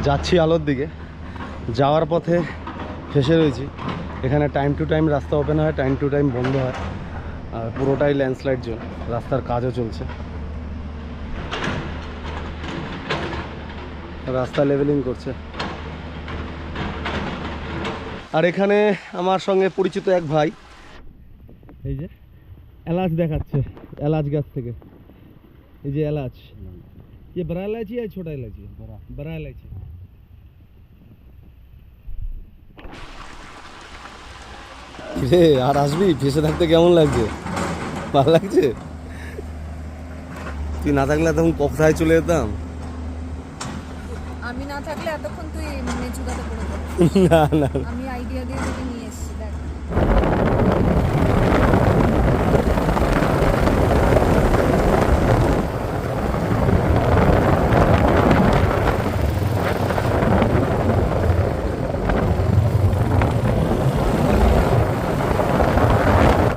যাচ্ছি আলোর দিকে। যাওয়ার পথে ফেসে রয়েছি। এখানে টাইম টু টাইম রাস্তা ওপেন হয় টাইম টু টাইম বন্ধ হয়। আর পুরোটাই ল্যান্ডস্লাইড জোন রাস্তার কাজও চলছে। রাস্তা লেভেলিং করছে। আর এখানে আমার সঙ্গে পরিচিত এক ভাই। এই যে, এলাচ দেখাচ্ছে, এলাচ গাছ থেকে। এই যে এলাচ। ये बड़ा इलायची है छोटा इलायची बड़ा बड़ा इलायची রে আর আসবি ফেসে থাকতে কেমন লাগছে ভালো লাগছে তুই না থাকলে তখন কোথায় চলে যেতাম আমি না থাকলে এতক্ষণ তুই মেচুদাতে পড়ে যাবি না না না। আমি আইডিয়া দিয়ে